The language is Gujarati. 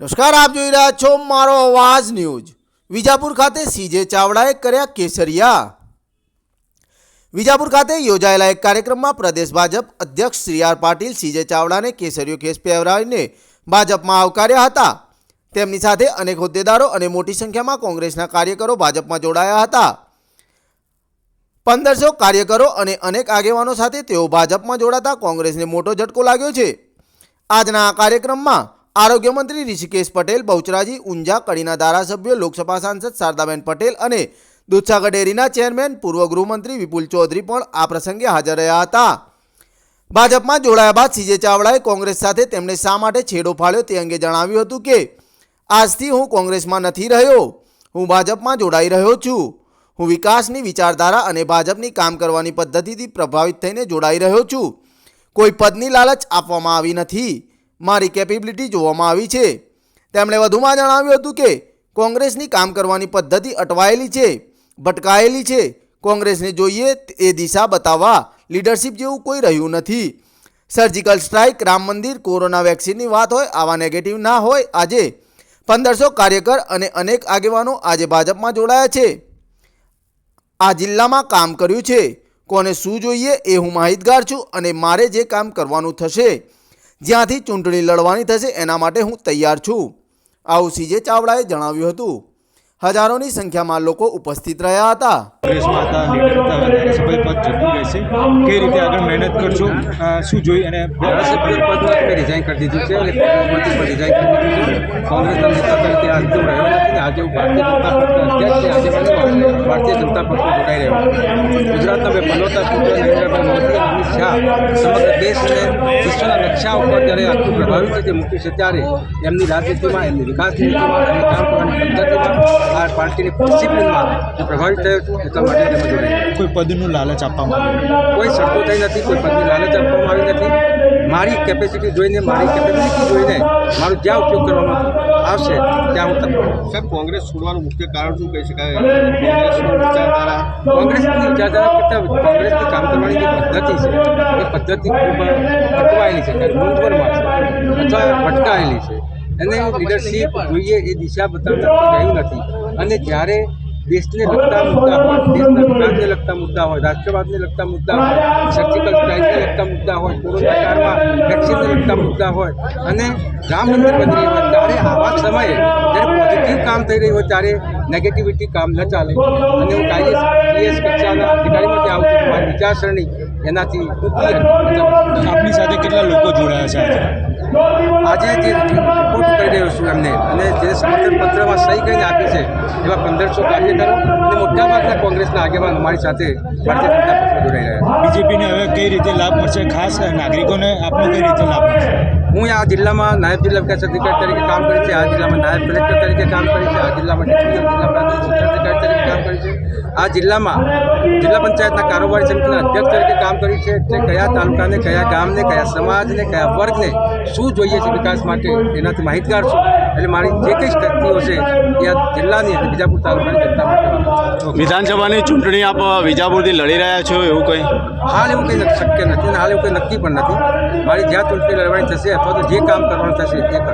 નમસ્કાર, આપ જોઈ રહ્યા છો મારો અવાજ ન્યૂઝ. વિજાપુર ખાતે સીજે ચાવડાએ કર્યા કેસરિયા. વિજાપુર ખાતે યોજાયેલા એક કાર્યક્રમમાં પ્રદેશ ભાજપ અધ્યક્ષ શ્રી આર પાટીલ સીજે ચાવડાને કેસરીયો કેસ પહેરાવીને ભાજપમાં આવકાર્યા હતા. તેમની સાથે અનેક હોદ્દેદારો અને મોટી સંખ્યામાં કોંગ્રેસના કાર્યકરો ભાજપમાં જોડાયા હતા. પંદરસો કાર્યકરો અને અનેક આગેવાનો સાથે તેઓ ભાજપમાં જોડાતા કોંગ્રેસને મોટો ઝટકો લાગ્યો છે. આજના આ કાર્યક્રમમાં આરોગ્ય મંત્રી ઋષિકેશ પટેલ, બહુચરાજી ઊંઝા, કડીના ધારાસભ્યો, લોકસભા સાંસદ શારદાબેન પટેલ અને દૂધસાગર ડેરીના ચેરમેન, પૂર્વ ગૃહમંત્રી વિપુલ ચૌધરી પણ આ પ્રસંગે હાજર રહ્યા હતા. ભાજપમાં જોડાયા બાદ સીજે ચાવડાએ કોંગ્રેસ સાથે તેમણે શા માટે છેડો ફાળ્યો તે અંગે જણાવ્યું હતું કે, આજથી હું કોંગ્રેસમાં નથી રહ્યો, હું ભાજપમાં જોડાઈ રહ્યો છું. હું વિકાસની વિચારધારા અને ભાજપની કામ કરવાની પદ્ધતિથી પ્રભાવિત થઈને જોડાઈ રહ્યો છું. કોઈ પદની લાલચ આપવામાં આવી નથી. મારી કેપેબિલિટી જોવામાં આવી છે. તેમણે વધુમાં જણાવ્યું હતું કે, કોંગ્રેસની કામ કરવાની પદ્ધતિ અટવાયેલી છે, ભટકાયેલી છે. કોંગ્રેસને જોઈએ એ દિશા બતાવવા લીડરશિપ જેવું કોઈ રહ્યું નથી. સર્જિકલ સ્ટ્રાઇક રામ મંદિર, કોરોના વેક્સિનની વાત હોય, આવા નેગેટિવ ના હોય, આજે પંદરસો કાર્યકર અને અનેક આગેવાનો આજે ભાજપમાં જોડાયા છે. આ જિલ્લામાં કામ કર્યું છે. કોને શું જોઈએ એ હું માહિતગાર છું અને મારે જે કામ કરવાનું થશે જ્યાંથી ચૂંટણી લડવાની થશે એના માટે હું તૈયાર છું. આવું સીજે ચાવડાએ જણાવ્યું હતું. હજારોની સંખ્યામાં લોકો ઉપસ્થિત રહ્યા હતા. કઈ રીતે મહેનત કરશો? શું જોઈ અને નેતા તરીકે આજથી હું રહ્યો નથી ને આજે હું ભારતીય જનતા પક્ષના અધ્યક્ષ છે. આજે મને ભારતીય જનતા પક્ષમાં જોડાઈ રહ્યો છું. ગુજરાતના બે પનોતા પુત્ર નરેન્દ્રભાઈ મોદી અમિત શાહ સમગ્ર દેશને વિશ્વના નકશા ઉપર જ્યારે આટલું પ્રભાવિત રીતે મૂક્યું છે ત્યારે એમની રાજનીતિમાં એમની વિકાસની નીતિમાં એમની કામ કરવાની પદ્ધતિમાં આ પાર્ટીની ડિસિપ્લિનમાં હું પ્રભાવિત થયો છું એટલા માટે તમે જોડાઈ કોઈ પદનું લાલચ આપવામાં આવ્યું કોઈ શરતો થઈ નથી કોઈ પદની લાલચ આપવામાં આવી નથી. મારી કેપેસિટી જોઈને મારી કેપેસિટી જોઈને મારું જ્યાં ઉપયોગ કરવામાં આવશે ત્યાં હું તત્પર સાહેબ કોંગ્રેસ છોડવાનું મુખ્ય કારણ શું કહી શકાય? કોંગ્રેસની વિચારધારા કોંગ્રેસની વિચારધારા કરતાં કોંગ્રેસની કામ કરવાની જે પદ્ધતિ છે એ પદ્ધતિ ખૂબ અટવાયેલી છે મૂંઝવણમાં છે અથવા ભટકાયેલી છે. એને લીડરશીપ જોઈએ એ દિશા બતાવતા રહ્યું નથી. અને જ્યારે દેશને લગતા મુદ્દા હોય દેશના વિકાસને લગતા મુદ્દા હોય રાષ્ટ્રવાદને લગતા મુદ્દા હોય સર્જિકલ સ્ટ્રાઇકને લગતા મુદ્દા હોય કોરોના કાળમાં મુદ્દા હોય અને રામ મંદિર બની હોય ત્યારે આવા સમયે જ્યારે પોઝિટિવ કામ થઈ રહ્યું હોય ત્યારે નેગેટિવિટી કામ ન ચાલે. અને હું કાયદેસ કક્ષાના અધિકારીમાંથી આવું મારી વિચારસરણી એનાથી આપની સાથે કેટલા લોકો જોડાયા છે આજે? આજે જે રિપોર્ટ કરી રહ્યો છું એમને. અને જે સમર્થન પત્રમાં સહી કરીને આપી છે એવા પંદરસો કાર્યકરો. અને મોટાભાગના કોંગ્રેસના આગેવાન અમારી સાથે ભારતીય જનતા પક્ષમાં જોડાઈ રહ્યા બીજેપીને હવે કઈ રીતે લાભ મળશે? ખાસ નાગરિકોને આપનો કઈ રીતે લાભ મળશે? હું આ જિલ્લામાં નાયબ જિલ્લા વિકાસ અધિકારી તરીકે કામ કરી છે. આ જિલ્લામાં નાયબ કલેક્ટર તરીકે કામ કરી છે. આ જિલ્લામાં અધિકારી તરીકે કામ કરી છે. આ જિલ્લામાં જિલ્લા પંચાયતના કારોબારી સમિતિના અધ્યક્ષ તરીકે કામ કર્યું છે. એટલે કયા તાલુકાને, કયા ગામને, કયા સમાજને, કયા વર્ગને શું જોઈએ છે વિકાસ માટે, એનાથી માહિતગાર છું. એટલે મારી જે કંઈ શક્તિઓ છે એ આ જિલ્લાની અને વિજાપુર તાલુકાની જનતા માટે વિધાનસભાની ચૂંટણી આપ વિજાપુરથી લડી રહ્યા છો એવું કંઈ? હાલ એવું કંઈ શક્ય નથી અને હાલ એવું કંઈ નક્કી પણ નથી. મારી જ્યાં ચૂંટણી લડવાની થશે અથવા તો જે કામ કરવાનું થશે એ કર